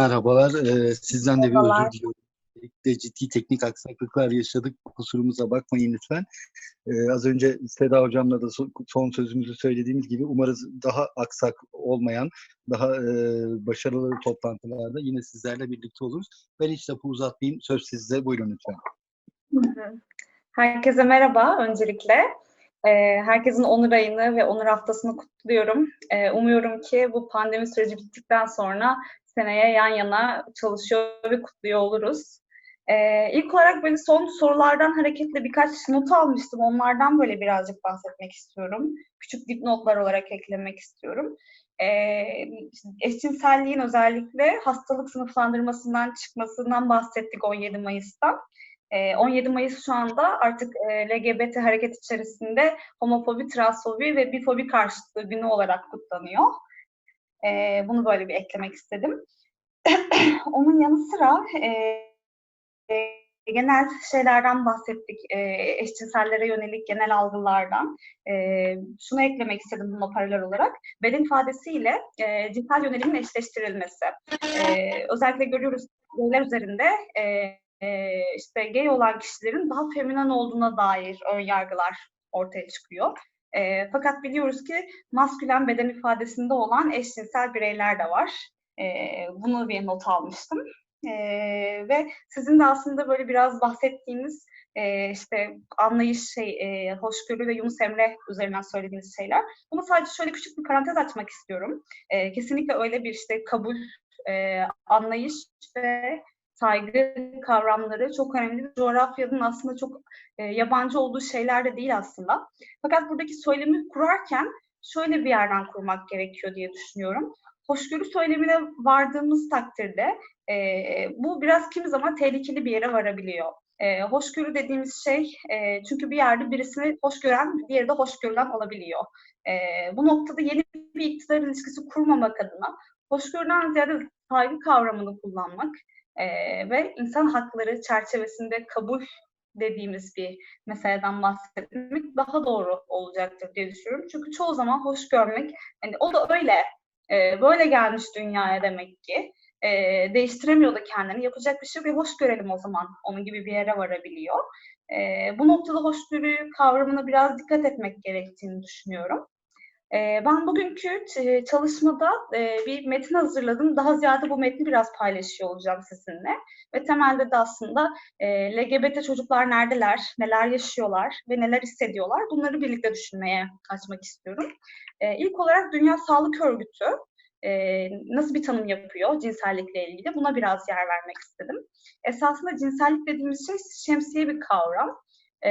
Merhabalar. Ee, sizden de bir özür diliyorum. Birlikte ciddi teknik aksaklıklar yaşadık. Kusurumuza bakmayın lütfen. Ee, az önce Seda Hocam'la da so- son sözümüzü söylediğimiz gibi umarız daha aksak olmayan, daha e, başarılı toplantılarda yine sizlerle birlikte oluruz. Ben hiç lafı uzatmayayım. Söz sizde. Buyurun lütfen. Hı hı. Herkese merhaba öncelikle. Ee, herkesin onur ayını ve onur haftasını kutluyorum. Ee, umuyorum ki bu pandemi süreci bittikten sonra seneye yan yana çalışıyor ve kutluyor oluruz. Ee, ilk olarak böyle son sorulardan hareketle birkaç not almıştım. Onlardan böyle birazcık bahsetmek istiyorum. Küçük dipnotlar olarak eklemek istiyorum. Ee, eşcinselliğin özellikle hastalık sınıflandırmasından çıkmasından bahsettik 17 Mayıs'ta. Ee, 17 Mayıs şu anda artık e, LGBT hareket içerisinde homofobi, transfobi ve bifobi karşıtlığı günü olarak kutlanıyor. Ee, bunu böyle bir eklemek istedim. Onun yanı sıra e, e, genel şeylerden bahsettik, e, eşcinsellere yönelik genel algılardan. E, şunu eklemek istedim buna paralel olarak. Beden ifadesiyle e, cinsel yönelimin eşleştirilmesi. E, özellikle görüyoruz gayler üzerinde e, e, işte gay olan kişilerin daha feminen olduğuna dair ön yargılar ortaya çıkıyor. E, fakat biliyoruz ki maskülen beden ifadesinde olan eşcinsel bireyler de var. E, bunu bir not almıştım. E, ve sizin de aslında böyle biraz bahsettiğiniz e, işte anlayış, şey, e, hoşgörü ve Yunus Emre üzerinden söylediğiniz şeyler. Bunu sadece şöyle küçük bir parantez açmak istiyorum. E, kesinlikle öyle bir işte kabul, e, anlayış ve saygı kavramları çok önemli. Coğrafyanın aslında çok e, yabancı olduğu şeyler de değil aslında. Fakat buradaki söylemi kurarken şöyle bir yerden kurmak gerekiyor diye düşünüyorum. Hoşgörü söylemine vardığımız takdirde e, bu biraz kimi zaman tehlikeli bir yere varabiliyor. E, hoşgörü dediğimiz şey e, çünkü bir yerde birisini hoş gören, diğeri de hoş görülen olabiliyor. E, bu noktada yeni bir iktidar ilişkisi kurmamak adına hoşgörüden ziyade saygı kavramını kullanmak, ve insan hakları çerçevesinde kabul dediğimiz bir meseleden bahsetmek daha doğru olacaktır diye düşünüyorum. Çünkü çoğu zaman hoş görmek, hani o da öyle, e, böyle gelmiş dünyaya demek ki. E, değiştiremiyor da kendini. Yapacak bir şey ve hoş görelim o zaman. Onun gibi bir yere varabiliyor. E, bu noktada hoşgörü kavramına biraz dikkat etmek gerektiğini düşünüyorum. Ee, ben bugünkü ç- çalışmada e, bir metin hazırladım. Daha ziyade bu metni biraz paylaşıyor olacağım sizinle. Ve temelde de aslında e, LGBT çocuklar neredeler, neler yaşıyorlar ve neler hissediyorlar bunları birlikte düşünmeye açmak istiyorum. E, ilk olarak Dünya Sağlık Örgütü e, nasıl bir tanım yapıyor cinsellikle ilgili buna biraz yer vermek istedim. Esasında cinsellik dediğimiz şey şemsiye bir kavram. E,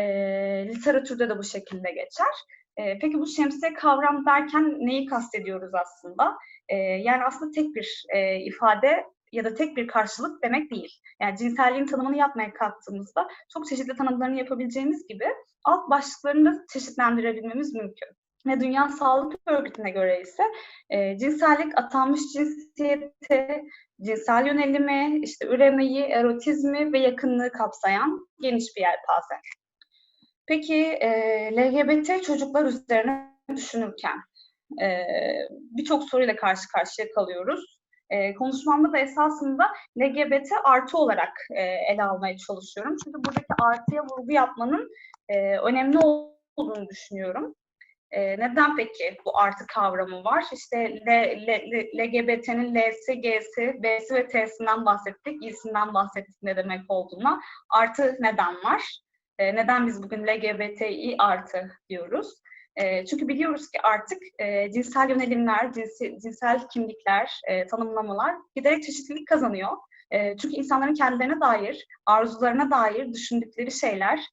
literatürde de bu şekilde geçer. E, peki bu şemsiye kavram derken neyi kastediyoruz aslında? E, yani aslında tek bir e, ifade ya da tek bir karşılık demek değil. Yani cinselliğin tanımını yapmaya kalktığımızda çok çeşitli tanımlarını yapabileceğimiz gibi alt başlıklarını da çeşitlendirebilmemiz mümkün. Ve Dünya Sağlık Örgütü'ne göre ise e, cinsellik atanmış cinsiyeti, cinsel yönelimi, işte üremeyi, erotizmi ve yakınlığı kapsayan geniş bir yelpaze. Peki e, LGBT çocuklar üzerine düşünürken e, birçok soruyla karşı karşıya kalıyoruz. E, konuşmamda da esasında LGBT artı olarak e, ele almaya çalışıyorum. Çünkü buradaki artıya vurgu yapmanın e, önemli olduğunu düşünüyorum. E, neden peki bu artı kavramı var? İşte L, L, L, LGBT'nin L'si, G'si, B'si ve T'sinden bahsettik, İ'sinden bahsettik ne demek olduğuna. Artı neden var? E, neden biz bugün LGBTİ artı diyoruz? E, çünkü biliyoruz ki artık e, cinsel yönelimler, cinsel kimlikler, tanımlamalar giderek çeşitlilik kazanıyor. Çünkü insanların kendilerine dair, arzularına dair düşündükleri şeyler,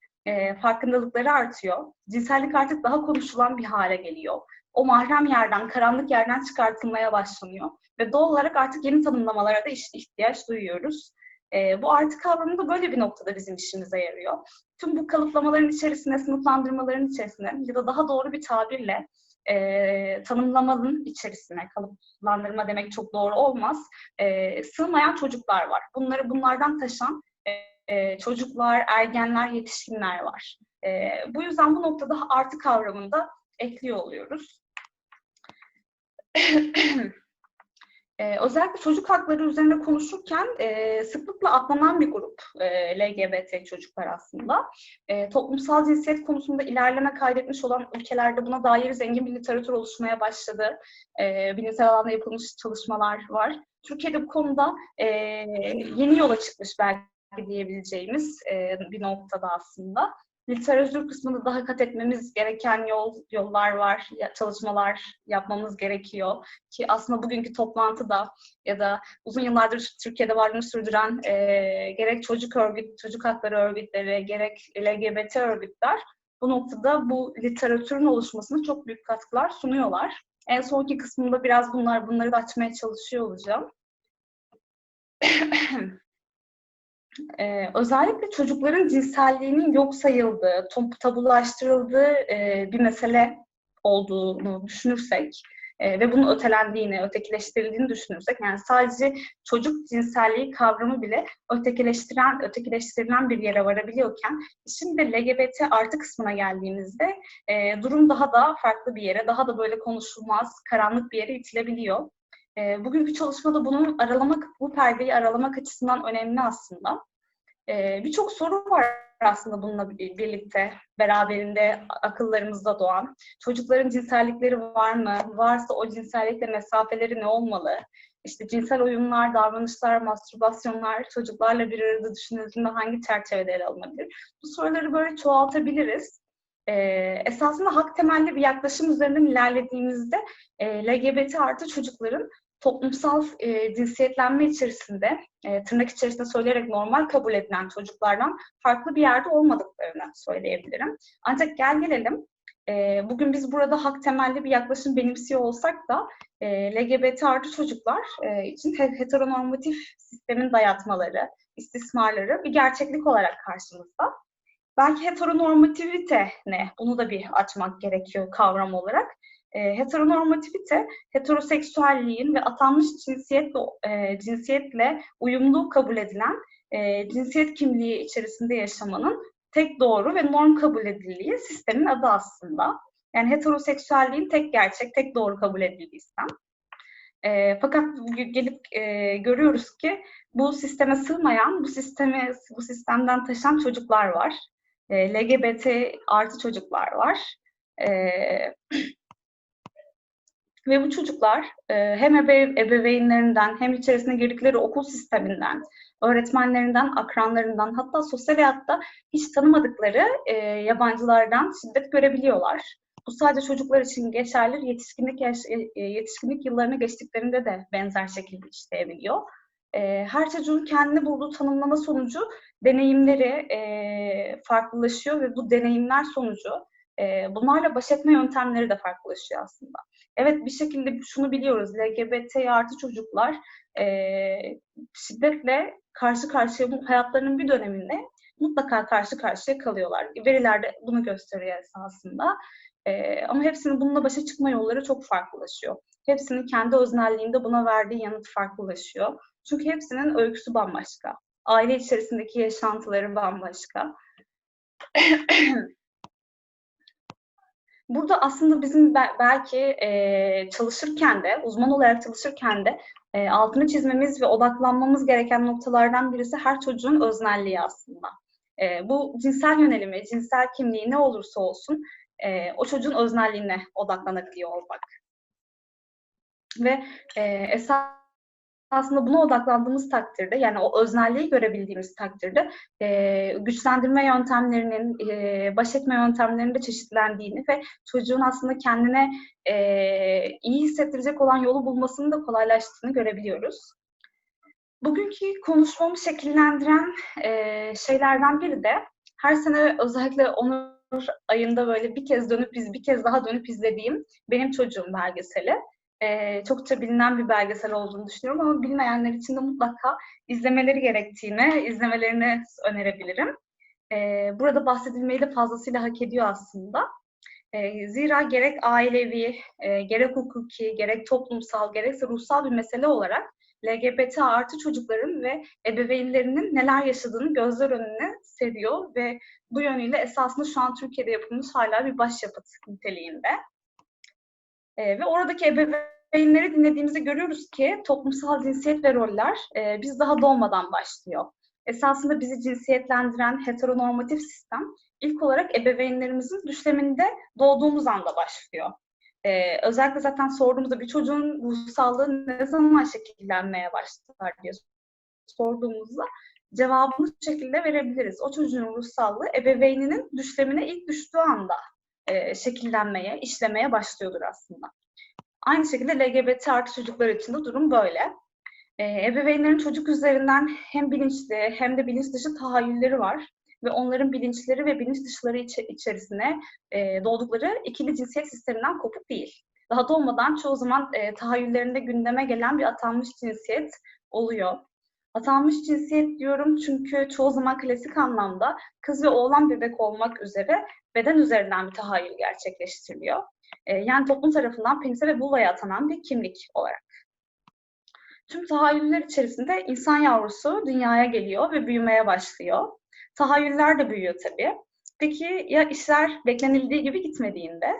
farkındalıkları artıyor. Cinsellik artık daha konuşulan bir hale geliyor. O mahrem yerden, karanlık yerden çıkartılmaya başlanıyor. Ve doğal olarak artık yeni tanımlamalara da ihtiyaç duyuyoruz. E, bu artı kavramı da böyle bir noktada bizim işimize yarıyor. Tüm bu kalıplamaların içerisinde, sınıflandırmaların içerisinde ya da daha doğru bir tabirle e, tanımlamanın içerisine, kalıplandırma demek çok doğru olmaz, e, sığmayan çocuklar var. Bunları bunlardan taşan e, çocuklar, ergenler, yetişkinler var. E, bu yüzden bu noktada artı kavramını da ekliyor oluyoruz. Ee, özellikle çocuk hakları üzerine konuşurken e, sıklıkla atlanan bir grup e, LGBT çocuklar aslında. E, toplumsal cinsiyet konusunda ilerleme kaydetmiş olan ülkelerde buna dair zengin bir literatür oluşmaya başladı. E, bilimsel alanda yapılmış çalışmalar var. Türkiye'de bu konuda e, yeni yola çıkmış belki diyebileceğimiz e, bir noktada aslında literatür kısmında daha kat etmemiz gereken yol yollar var, çalışmalar yapmamız gerekiyor. Ki aslında bugünkü toplantıda ya da uzun yıllardır Türkiye'de varlığını sürdüren e, gerek çocuk örgüt, çocuk hakları örgütleri, gerek LGBT örgütler bu noktada bu literatürün oluşmasına çok büyük katkılar sunuyorlar. En sonki kısmında biraz bunlar bunları da açmaya çalışıyor olacağım. Ee, özellikle çocukların cinselliğinin yok sayıldığı, tabulaştırıldığı e, bir mesele olduğunu düşünürsek e, ve bunun ötelendiğini, ötekileştirildiğini düşünürsek, yani sadece çocuk cinselliği kavramı bile ötekileştiren, ötekileştirilen bir yere varabiliyorken, şimdi LGBT artı kısmına geldiğimizde e, durum daha da farklı bir yere, daha da böyle konuşulmaz, karanlık bir yere itilebiliyor. E, bugünkü çalışmada bunun aralamak, bu perdeyi aralamak açısından önemli aslında. E, Birçok soru var aslında bununla birlikte, beraberinde akıllarımızda doğan. Çocukların cinsellikleri var mı? Varsa o cinsellikle mesafeleri ne olmalı? İşte cinsel oyunlar, davranışlar, mastürbasyonlar çocuklarla bir arada düşünüldüğünde hangi çerçevede ele alınabilir? Bu soruları böyle çoğaltabiliriz. Ee, esasında hak temelli bir yaklaşım üzerinden ilerlediğimizde e, LGBT artı çocukların toplumsal e, cinsiyetlenme içerisinde, e, tırnak içerisinde söyleyerek normal kabul edilen çocuklardan farklı bir yerde olmadıklarını söyleyebilirim. Ancak gel gelelim, e, bugün biz burada hak temelli bir yaklaşım benimsiyor olsak da e, LGBT artı çocuklar e, için heteronormatif sistemin dayatmaları, istismarları bir gerçeklik olarak karşımızda. Belki heteronormativite ne? Bunu da bir açmak gerekiyor kavram olarak. E, heteronormativite, heteroseksüelliğin ve atanmış cinsiyetle, e, cinsiyetle uyumlu kabul edilen e, cinsiyet kimliği içerisinde yaşamanın tek doğru ve norm kabul edildiği sistemin adı aslında. Yani heteroseksüelliğin tek gerçek, tek doğru kabul edildiği sistem. E, fakat gelip e, görüyoruz ki bu sisteme sığmayan, bu sisteme bu sistemden taşan çocuklar var. E, LGBT artı çocuklar var. E, Ve bu çocuklar e, hem ebe ebeveynlerinden hem içerisine girdikleri okul sisteminden, öğretmenlerinden, akranlarından hatta sosyal hayatta hiç tanımadıkları e, yabancılardan şiddet görebiliyorlar. Bu sadece çocuklar için geçerli, yetişkinlik e, yetişkinlik yıllarına geçtiklerinde de benzer şekilde işleyebiliyor. Her çocuğun kendini bulduğu tanımlama sonucu deneyimleri farklılaşıyor ve bu deneyimler sonucu e, bunlarla baş etme yöntemleri de farklılaşıyor aslında. Evet bir şekilde şunu biliyoruz. LGBT artı çocuklar e, şiddetle karşı karşıya hayatlarının bir döneminde mutlaka karşı karşıya kalıyorlar. Veriler de bunu gösteriyor esasında. E, ama hepsinin bununla başa çıkma yolları çok farklılaşıyor. Hepsinin kendi öznelliğinde buna verdiği yanıt farklılaşıyor. Çünkü hepsinin öyküsü bambaşka. Aile içerisindeki yaşantıları bambaşka. Burada aslında bizim belki e, çalışırken de, uzman olarak çalışırken de e, altını çizmemiz ve odaklanmamız gereken noktalardan birisi her çocuğun öznelliği aslında. E, bu cinsel yönelimi, cinsel kimliği ne olursa olsun o çocuğun öznelliğine odaklanabiliyor olmak. Ve esas aslında buna odaklandığımız takdirde yani o öznelliği görebildiğimiz takdirde e, güçlendirme yöntemlerinin, e, baş etme yöntemlerinin de çeşitlendiğini ve çocuğun aslında kendine e, iyi hissettirecek olan yolu bulmasını da kolaylaştığını görebiliyoruz. Bugünkü konuşmamı şekillendiren e, şeylerden biri de her sene özellikle Onur ayında böyle bir kez dönüp biz bir kez daha dönüp izlediğim Benim Çocuğum belgeseli e, çokça bilinen bir belgesel olduğunu düşünüyorum ama bilmeyenler için de mutlaka izlemeleri gerektiğini, izlemelerini önerebilirim. E, burada bahsedilmeyi de fazlasıyla hak ediyor aslında. E, zira gerek ailevi, e, gerek hukuki, gerek toplumsal, gerekse ruhsal bir mesele olarak LGBT artı çocukların ve ebeveynlerinin neler yaşadığını gözler önüne seriyor ve bu yönüyle esasında şu an Türkiye'de yapılmış hala bir başyapıt niteliğinde. E, ve oradaki ebeveyn ebeveynleri dinlediğimizde görüyoruz ki toplumsal cinsiyet ve roller e, biz daha doğmadan başlıyor. Esasında bizi cinsiyetlendiren heteronormatif sistem ilk olarak ebeveynlerimizin düşleminde doğduğumuz anda başlıyor. Ee, özellikle zaten sorduğumuzda bir çocuğun ruhsallığı ne zaman şekillenmeye başlar diye sorduğumuzda cevabını şu şekilde verebiliriz. O çocuğun ruhsallığı ebeveyninin düşlemine ilk düştüğü anda e, şekillenmeye, işlemeye başlıyordur aslında. Aynı şekilde LGBT artı çocuklar için de durum böyle. E, ebeveynlerin çocuk üzerinden hem bilinçli hem de bilinç dışı tahayyülleri var ve onların bilinçleri ve bilinç dışları içi, içerisine e, doğdukları ikili cinsiyet sisteminden kopuk değil. Daha doğmadan çoğu zaman e, tahayyüllerinde gündeme gelen bir atanmış cinsiyet oluyor. Atanmış cinsiyet diyorum çünkü çoğu zaman klasik anlamda kız ve oğlan bebek olmak üzere beden üzerinden bir tahayyül gerçekleştiriliyor. E, yani toplum tarafından penise ve vulvaya atanan bir kimlik olarak. Tüm tahayyüller içerisinde insan yavrusu dünyaya geliyor ve büyümeye başlıyor. Tahayyüller de büyüyor tabii. Peki ya işler beklenildiği gibi gitmediğinde?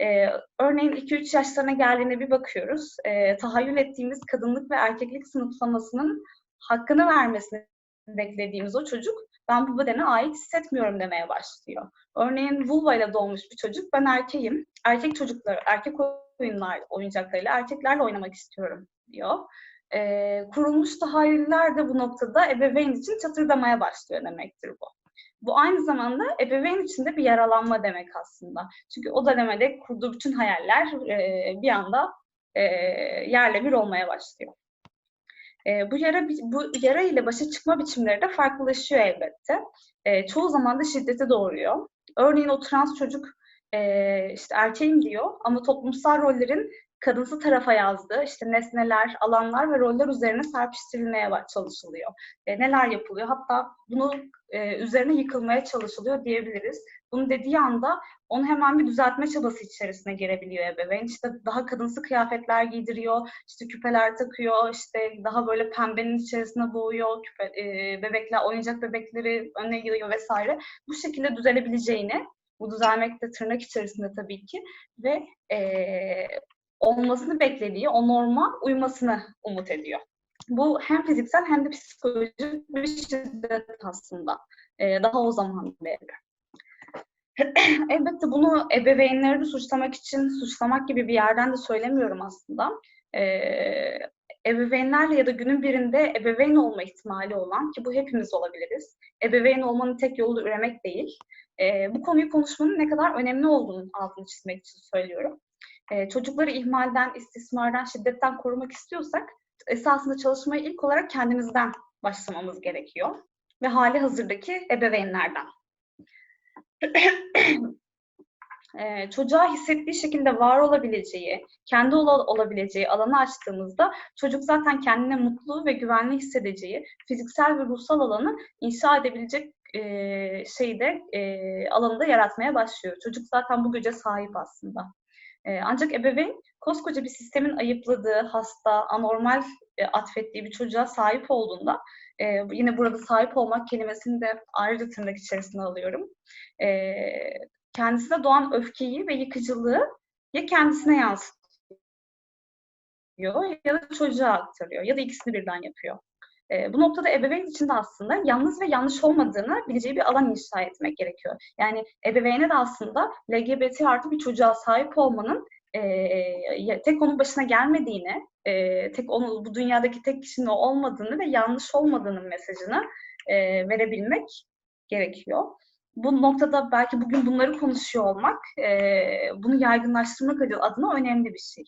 Ee, örneğin 2-3 yaşlarına geldiğinde bir bakıyoruz. E, tahayyül ettiğimiz kadınlık ve erkeklik sınıflamasının hakkını vermesini beklediğimiz o çocuk ben bu bedene ait hissetmiyorum demeye başlıyor. Örneğin vulva ile doğmuş bir çocuk ben erkeğim. Erkek çocuklar, erkek oyunlar, oyuncaklarıyla erkeklerle oynamak istiyorum diyor. Ee, kurulmuş tahayyüller de bu noktada ebeveyn için çatırdamaya başlıyor demektir bu. Bu aynı zamanda ebeveyn için de bir yaralanma demek aslında. Çünkü o dönemde kurduğu bütün hayaller e, bir anda e, yerle bir olmaya başlıyor. E, bu yara bu yara ile başa çıkma biçimleri de farklılaşıyor elbette. E, çoğu zaman da şiddete doğuruyor. Örneğin o trans çocuk e, işte erkeğim diyor ama toplumsal rollerin kadınsı tarafa yazdığı işte nesneler, alanlar ve roller üzerine serpiştirilmeye çalışılıyor. E, neler yapılıyor? Hatta bunu e, üzerine yıkılmaya çalışılıyor diyebiliriz. Bunu dediği anda onu hemen bir düzeltme çabası içerisine girebiliyor ebeveyn. İşte daha kadınsı kıyafetler giydiriyor, işte küpeler takıyor, işte daha böyle pembenin içerisine boğuyor, küpe, e, bebekler, oyuncak bebekleri önüne giriyor vesaire. Bu şekilde düzelebileceğini, bu düzelmek de tırnak içerisinde tabii ki ve e, olmasını beklediği o norma uymasını umut ediyor. Bu hem fiziksel hem de psikolojik bir şiddet aslında. Ee, daha o zaman beri. Elbette bunu ebeveynleri suçlamak için suçlamak gibi bir yerden de söylemiyorum aslında. Ee, ebeveynlerle ya da günün birinde ebeveyn olma ihtimali olan ki bu hepimiz olabiliriz. Ebeveyn olmanın tek yolu üremek değil. Ee, bu konuyu konuşmanın ne kadar önemli olduğunu altını çizmek için söylüyorum. Ee, çocukları ihmalden, istismardan, şiddetten korumak istiyorsak esasında çalışmaya ilk olarak kendimizden başlamamız gerekiyor. Ve hali hazırdaki ebeveynlerden. ee, çocuğa hissettiği şekilde var olabileceği, kendi ol- olabileceği alanı açtığımızda çocuk zaten kendine mutlu ve güvenli hissedeceği fiziksel ve ruhsal alanı inşa edebilecek e, şeyde e, alanında yaratmaya başlıyor. Çocuk zaten bu güce sahip aslında. E, ancak ebeveyn koskoca bir sistemin ayıpladığı, hasta, anormal e, atfettiği bir çocuğa sahip olduğunda e, yine burada sahip olmak kelimesini de ayrıca tırnak içerisine alıyorum. E, kendisine doğan öfkeyi ve yıkıcılığı ya kendisine yansıtıyor ya da çocuğa aktarıyor ya da ikisini birden yapıyor. E, bu noktada ebeveyn için de aslında yalnız ve yanlış olmadığını bileceği bir alan inşa etmek gerekiyor. Yani ebeveyne de aslında LGBT artı bir çocuğa sahip olmanın e, tek onun başına gelmediğini, e, tek onu bu dünyadaki tek kişinin o olmadığını ve yanlış olmadığının mesajını e, verebilmek gerekiyor. Bu noktada belki bugün bunları konuşuyor olmak, e, bunu yaygınlaştırmak adına önemli bir şey.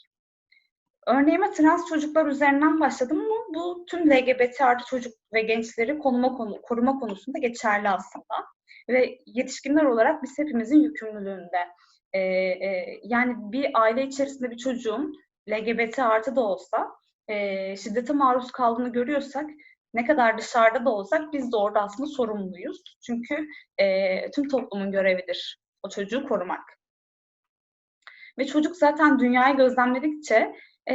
Örneğime trans çocuklar üzerinden başladım ama bu tüm LGBT artı çocuk ve gençleri konuma konu, koruma konusunda geçerli aslında. Ve yetişkinler olarak biz hepimizin yükümlülüğünde. Ee, e, yani bir aile içerisinde bir çocuğun LGBT artı da olsa e, şiddete maruz kaldığını görüyorsak ne kadar dışarıda da olsak biz de orada aslında sorumluyuz. Çünkü e, tüm toplumun görevidir o çocuğu korumak. Ve çocuk zaten dünyayı gözlemledikçe e,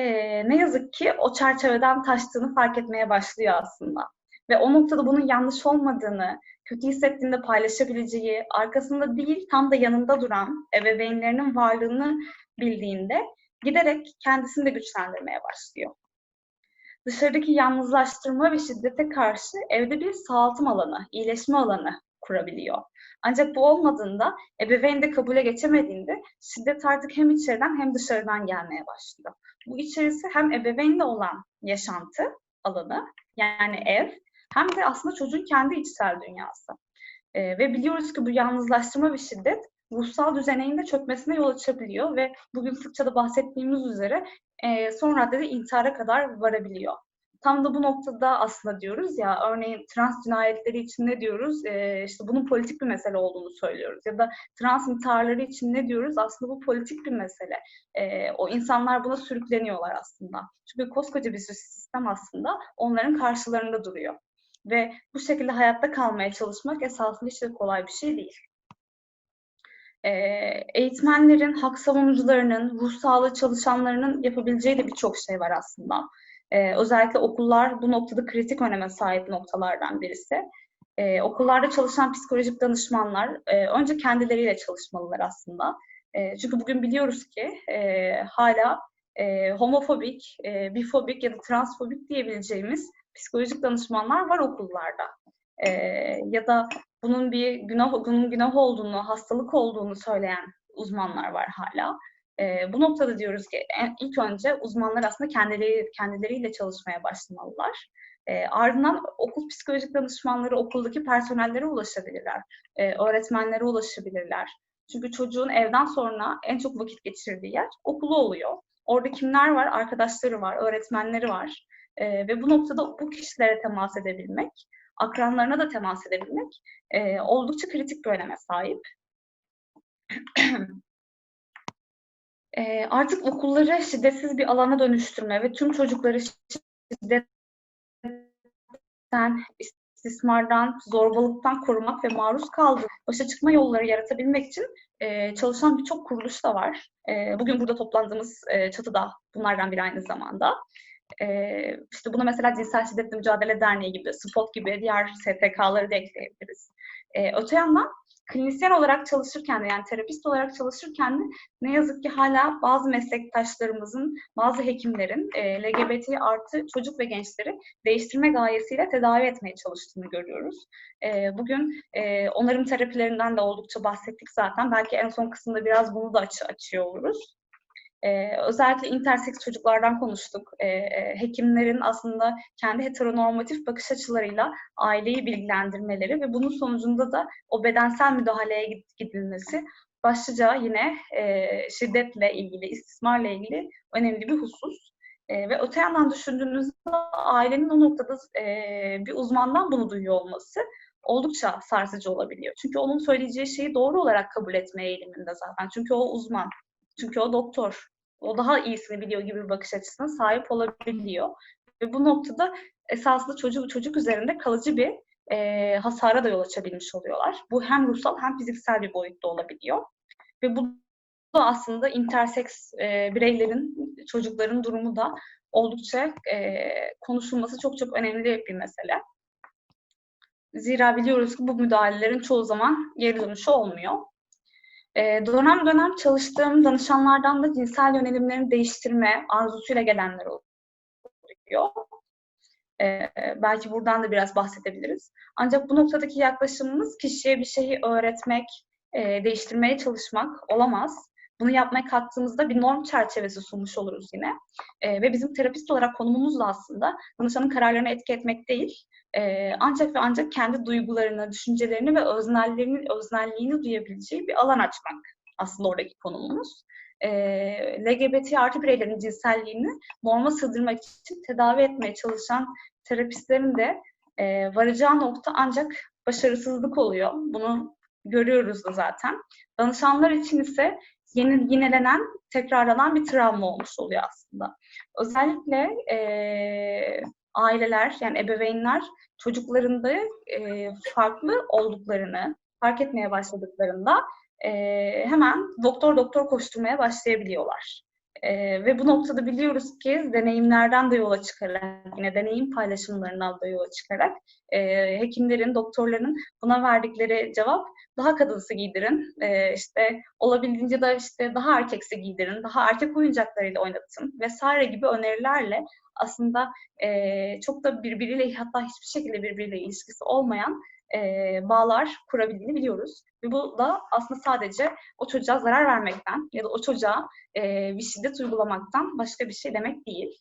ne yazık ki o çerçeveden taştığını fark etmeye başlıyor aslında. Ve o noktada bunun yanlış olmadığını, kötü hissettiğinde paylaşabileceği, arkasında değil tam da yanında duran ebeveynlerinin varlığını bildiğinde giderek kendisini de güçlendirmeye başlıyor. Dışarıdaki yalnızlaştırma ve şiddete karşı evde bir sağaltım alanı, iyileşme alanı kurabiliyor. Ancak bu olmadığında, ebeveyn de kabule geçemediğinde şiddet artık hem içeriden hem dışarıdan gelmeye başlıyor. Bu içerisi hem ebeveynle olan yaşantı alanı, yani ev, hem de aslında çocuğun kendi içsel dünyası. Ee, ve biliyoruz ki bu yalnızlaştırma ve şiddet ruhsal düzeneğin de çökmesine yol açabiliyor ve bugün sıkça da bahsettiğimiz üzere e, son raddede intihara kadar varabiliyor. Tam da bu noktada aslında diyoruz ya, örneğin trans cinayetleri için ne diyoruz? E, işte bunun politik bir mesele olduğunu söylüyoruz. Ya da trans intiharları için ne diyoruz? Aslında bu politik bir mesele. E, o insanlar buna sürükleniyorlar aslında. Çünkü koskoca bir sistem aslında onların karşılarında duruyor. Ve bu şekilde hayatta kalmaya çalışmak esasında hiç de kolay bir şey değil. E, eğitmenlerin, hak savunucularının, ruh sağlığı çalışanlarının yapabileceği de birçok şey var aslında. E, özellikle okullar bu noktada kritik öneme sahip noktalardan birisi. E, okullarda çalışan psikolojik danışmanlar e, önce kendileriyle çalışmalılar aslında. E, çünkü bugün biliyoruz ki e, hala e, homofobik, e, bifobik ya da transfobik diyebileceğimiz psikolojik danışmanlar var okullarda. E, ya da bunun bir günah, bunun günah olduğunu, hastalık olduğunu söyleyen uzmanlar var hala. E, bu noktada diyoruz ki ilk önce uzmanlar aslında kendileri kendileriyle çalışmaya başlamalılar. E, ardından okul psikolojik danışmanları okuldaki personellere ulaşabilirler, e, öğretmenlere ulaşabilirler. Çünkü çocuğun evden sonra en çok vakit geçirdiği yer okulu oluyor. Orada kimler var? Arkadaşları var, öğretmenleri var. E, ve bu noktada bu kişilere temas edebilmek, akranlarına da temas edebilmek e, oldukça kritik bir öneme sahip. e, artık okulları şiddetsiz bir alana dönüştürme ve tüm çocukları şiddetten, istismardan, zorbalıktan korumak ve maruz kaldığı başa çıkma yolları yaratabilmek için e, çalışan birçok kuruluş da var. E, bugün burada toplandığımız e, çatı da bunlardan biri aynı zamanda. E, işte buna mesela Cinsel Şiddetle Mücadele Derneği gibi, SPOT gibi diğer STK'ları da ekleyebiliriz. E, öte yandan klinisyen olarak çalışırken de yani terapist olarak çalışırken de ne yazık ki hala bazı meslektaşlarımızın, bazı hekimlerin e, LGBT artı çocuk ve gençleri değiştirme gayesiyle tedavi etmeye çalıştığını görüyoruz. E, bugün e, onların terapilerinden de oldukça bahsettik zaten. Belki en son kısımda biraz bunu da açı açıyor oluruz. Ee, özellikle interseks çocuklardan konuştuk. Ee, hekimlerin aslında kendi heteronormatif bakış açılarıyla aileyi bilgilendirmeleri ve bunun sonucunda da o bedensel müdahaleye gidilmesi başlıca yine e, şiddetle ilgili, istismarla ilgili önemli bir husus. E, ve öte yandan düşündüğünüzde ailenin o noktada e, bir uzmandan bunu duyuyor olması oldukça sarsıcı olabiliyor. Çünkü onun söyleyeceği şeyi doğru olarak kabul etmeye eğiliminde zaten. Çünkü o uzman. Çünkü o doktor. O daha iyisini biliyor gibi bir bakış açısına sahip olabiliyor. Ve bu noktada esasında çocuk çocuk üzerinde kalıcı bir e, hasara da yol açabilmiş oluyorlar. Bu hem ruhsal hem fiziksel bir boyutta olabiliyor. Ve bu da aslında interseks e, bireylerin, çocukların durumu da oldukça e, konuşulması çok çok önemli bir mesele. Zira biliyoruz ki bu müdahalelerin çoğu zaman geri dönüşü olmuyor. E, dönem dönem çalıştığım danışanlardan da cinsel yönelimlerini değiştirme arzusuyla gelenler oluyor. E, belki buradan da biraz bahsedebiliriz. Ancak bu noktadaki yaklaşımımız kişiye bir şeyi öğretmek, e, değiştirmeye çalışmak olamaz. Bunu yapmaya kalktığımızda bir norm çerçevesi sunmuş oluruz yine. E, ve bizim terapist olarak konumumuz da aslında danışanın kararlarına etki etmek değil, e, ancak ve ancak kendi duygularını, düşüncelerini ve öznelliğini, öznelliğini duyabileceği bir alan açmak aslında oradaki konumumuz. E, LGBT artı bireylerin cinselliğini norma sığdırmak için tedavi etmeye çalışan terapistlerin de e, varacağı nokta ancak başarısızlık oluyor. Bunu görüyoruz da zaten. Danışanlar için ise yeni, yinelenen, tekrarlanan bir travma olmuş oluyor aslında. Özellikle e, aileler yani ebeveynler çocuklarında e, farklı olduklarını fark etmeye başladıklarında e, hemen doktor doktor koşturmaya başlayabiliyorlar. E, ve bu noktada biliyoruz ki deneyimlerden de yola çıkarak, yine deneyim paylaşımlarından da yola çıkarak e, hekimlerin, doktorların buna verdikleri cevap daha kadınsı giydirin, e, işte olabildiğince de işte daha erkeksi giydirin, daha erkek oyuncaklarıyla oynatın vesaire gibi önerilerle aslında e, çok da birbiriyle hatta hiçbir şekilde birbiriyle ilişkisi olmayan e, bağlar kurabildiğini biliyoruz. Bu da aslında sadece o çocuğa zarar vermekten ya da o çocuğa e, bir şiddet uygulamaktan başka bir şey demek değil.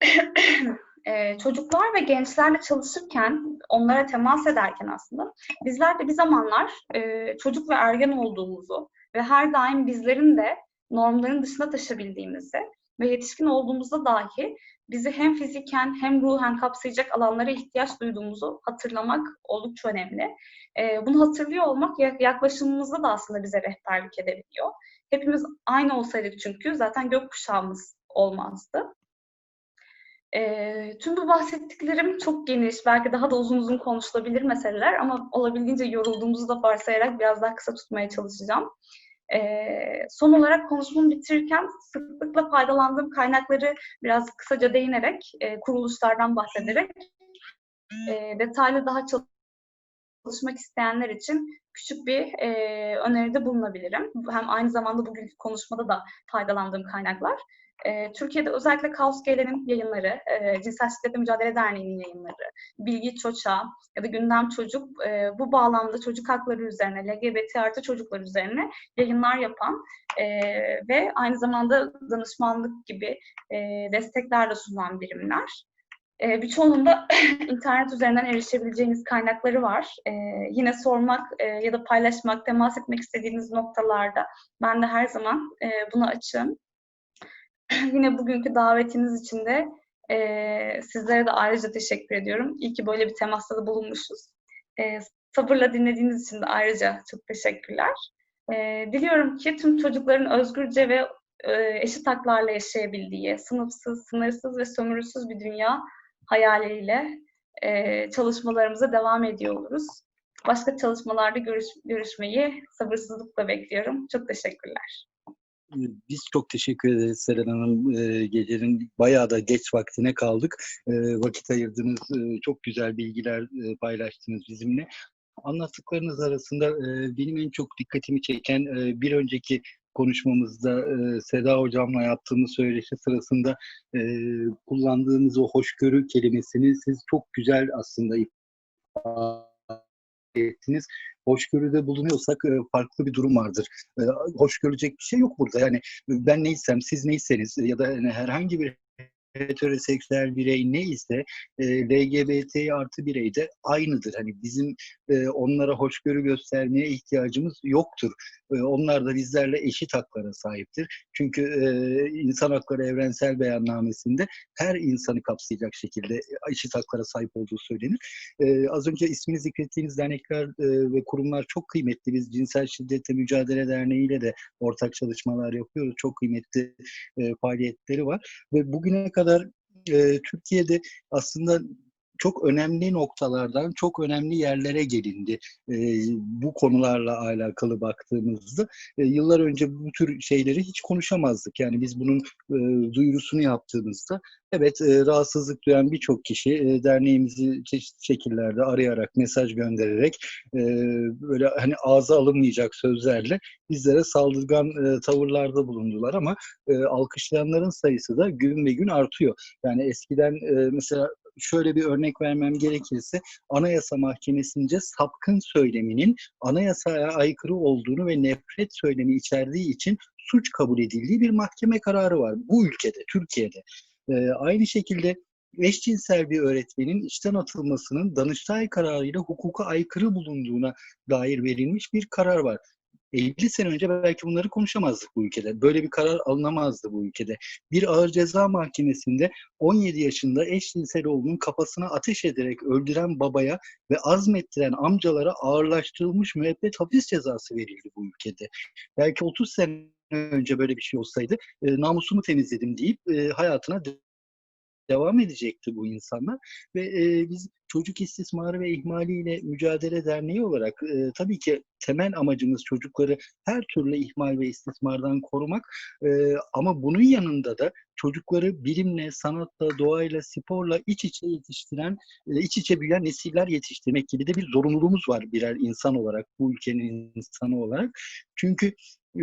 e, çocuklar ve gençlerle çalışırken, onlara temas ederken aslında bizler de bir zamanlar e, çocuk ve ergen olduğumuzu ve her daim bizlerin de normların dışına taşabildiğimizi ve yetişkin olduğumuzda dahi bizi hem fiziken hem ruhen kapsayacak alanlara ihtiyaç duyduğumuzu hatırlamak oldukça önemli. E, bunu hatırlıyor olmak yaklaşımımızda da aslında bize rehberlik edebiliyor. Hepimiz aynı olsaydık çünkü zaten gökkuşağımız olmazdı. E, tüm bu bahsettiklerim çok geniş, belki daha da uzun uzun konuşulabilir meseleler ama olabildiğince yorulduğumuzu da varsayarak biraz daha kısa tutmaya çalışacağım. E, son olarak konuşmamı bitirirken sıklıkla faydalandığım kaynakları biraz kısaca değinerek, e, kuruluşlardan bahsederek e, detaylı daha çalışmak isteyenler için küçük bir e, öneride bulunabilirim. Hem aynı zamanda bugün konuşmada da faydalandığım kaynaklar. E, Türkiye'de özellikle Kaos G'lerin yayınları, e, Cinsel Şiddetle Mücadele Derneği'nin yayınları, Bilgi Çoça ya da Gündem Çocuk e, bu bağlamda çocuk hakları üzerine, LGBT artı çocuklar üzerine yayınlar yapan e, ve aynı zamanda danışmanlık gibi e, destekler de sunan birimler. E, birçoğunun internet üzerinden erişebileceğiniz kaynakları var. E, yine sormak e, ya da paylaşmak, temas etmek istediğiniz noktalarda ben de her zaman e, buna açığım. Yine bugünkü davetiniz için de e, sizlere de ayrıca teşekkür ediyorum. İyi ki böyle bir temasta da bulunmuşuz. E, sabırla dinlediğiniz için de ayrıca çok teşekkürler. E, diliyorum ki tüm çocukların özgürce ve e, eşit haklarla yaşayabildiği, sınıfsız, sınırsız ve sömürüsüz bir dünya hayaliyle e, çalışmalarımıza devam ediyor oluruz. Başka çalışmalarda görüş, görüşmeyi sabırsızlıkla bekliyorum. Çok teşekkürler. Biz çok teşekkür ederiz Seren Hanım. E, gecenin bayağı da geç vaktine kaldık. E, vakit ayırdınız, e, çok güzel bilgiler e, paylaştınız bizimle. Anlattıklarınız arasında e, benim en çok dikkatimi çeken e, bir önceki konuşmamızda e, Seda Hocam'la yaptığımız söyleşi sırasında e, kullandığınız o hoşgörü kelimesini siz çok güzel aslında ifade ettiniz hoşgörüde bulunuyorsak e, farklı bir durum vardır. E, hoş görecek bir şey yok burada. Yani ben neysem, siz neyseniz ya da yani herhangi bir heteroseksüel birey neyse e, LGBT artı birey de aynıdır. Hani bizim e, onlara hoşgörü göstermeye ihtiyacımız yoktur. E, onlar da bizlerle eşit haklara sahiptir. Çünkü insan hakları evrensel beyannamesinde her insanı kapsayacak şekilde eşit haklara sahip olduğu söylenir. Az önce ismini zikrettiğiniz dernekler ve kurumlar çok kıymetli. Biz Cinsel Şiddetle Mücadele Derneği ile de ortak çalışmalar yapıyoruz. Çok kıymetli faaliyetleri var. Ve bugüne kadar e, Türkiye'de aslında çok önemli noktalardan çok önemli yerlere gelindi e, bu konularla alakalı baktığımızda. E, yıllar önce bu tür şeyleri hiç konuşamazdık. Yani biz bunun e, duyurusunu yaptığımızda evet e, rahatsızlık duyan birçok kişi e, derneğimizi çeşitli şekillerde arayarak, mesaj göndererek e, böyle hani ağza alınmayacak sözlerle bizlere saldırgan e, tavırlarda bulundular ama e, alkışlayanların sayısı da gün ve gün artıyor. Yani eskiden e, mesela şöyle bir örnek vermem gerekirse Anayasa Mahkemesi'nce sapkın söyleminin anayasaya aykırı olduğunu ve nefret söylemi içerdiği için suç kabul edildiği bir mahkeme kararı var bu ülkede, Türkiye'de. Ee, aynı şekilde eşcinsel bir öğretmenin işten atılmasının Danıştay kararıyla hukuka aykırı bulunduğuna dair verilmiş bir karar var. 50 sene önce belki bunları konuşamazdık bu ülkede. Böyle bir karar alınamazdı bu ülkede. Bir ağır ceza mahkemesinde 17 yaşında eşcinsel oğlunun kafasına ateş ederek öldüren babaya ve azmettiren amcalara ağırlaştırılmış müebbet hapis cezası verildi bu ülkede. Belki 30 sene önce böyle bir şey olsaydı e, namusumu temizledim deyip e, hayatına devam edecekti bu insanlar ve e, biz Çocuk İstismarı ve İhmaliyle Mücadele Derneği olarak e, tabii ki temel amacımız çocukları her türlü ihmal ve istismardan korumak e, ama bunun yanında da çocukları bilimle, sanatla, doğayla, sporla iç içe yetiştiren, e, iç içe büyüyen nesiller yetiştirmek gibi de bir zorunluluğumuz var birer insan olarak, bu ülkenin insanı olarak. Çünkü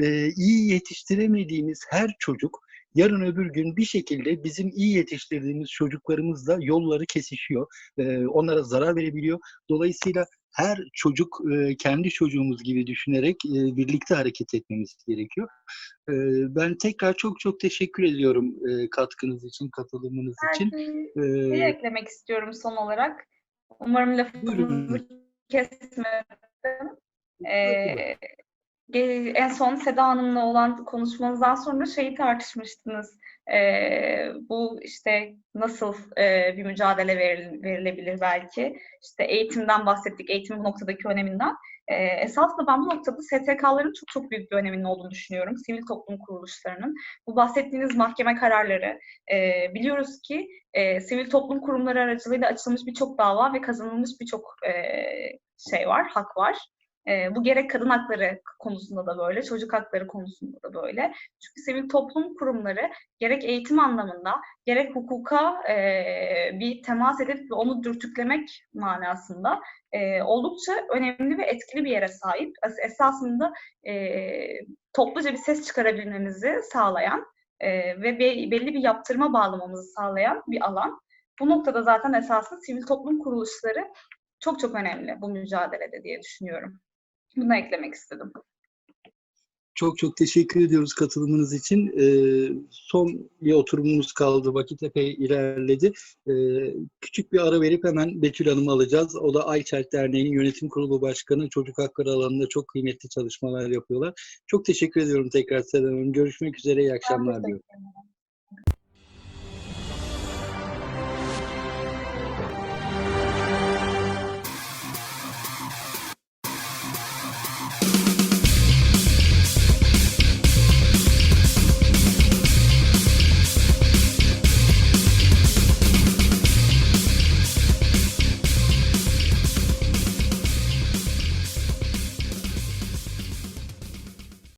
e, iyi yetiştiremediğimiz her çocuk yarın öbür gün bir şekilde bizim iyi yetiştirdiğimiz çocuklarımızla yolları kesişiyor. E, onlara zarar verebiliyor. Dolayısıyla her çocuk e, kendi çocuğumuz gibi düşünerek e, birlikte hareket etmemiz gerekiyor. E, ben tekrar çok çok teşekkür ediyorum e, katkınız için, katılımınız için. Ben bir şey eklemek istiyorum son olarak. Umarım lafımı kesmedim. Ee, en son Seda Hanım'la olan konuşmanızdan sonra şeyi tartışmıştınız. Ee, bu işte nasıl e, bir mücadele veril, verilebilir belki. İşte eğitimden bahsettik, eğitimin bu noktadaki öneminden. Ee, esasında ben bu noktada STK'ların çok çok büyük bir öneminin olduğunu düşünüyorum. Sivil toplum kuruluşlarının. Bu bahsettiğiniz mahkeme kararları. E, biliyoruz ki e, sivil toplum kurumları aracılığıyla açılmış birçok dava ve kazanılmış birçok e, şey var, hak var. E, bu gerek kadın hakları konusunda da böyle, çocuk hakları konusunda da böyle. Çünkü sivil toplum kurumları gerek eğitim anlamında, gerek hukuka e, bir temas edip onu dürtüklemek manasında e, oldukça önemli ve etkili bir yere sahip. Esasında e, topluca bir ses çıkarabilmemizi sağlayan e, ve be, belli bir yaptırma bağlamamızı sağlayan bir alan. Bu noktada zaten esasında sivil toplum kuruluşları çok çok önemli bu mücadelede diye düşünüyorum. Bunu eklemek istedim. Çok çok teşekkür ediyoruz katılımınız için. Ee, son bir oturumumuz kaldı. Vakit epey ilerledi. Ee, küçük bir ara verip hemen Betül Hanım'ı alacağız. O da Ayçert Derneği'nin yönetim kurulu başkanı. Çocuk hakları alanında çok kıymetli çalışmalar yapıyorlar. Çok teşekkür ediyorum tekrar Seda Hanım. Görüşmek üzere. İyi akşamlar diliyorum.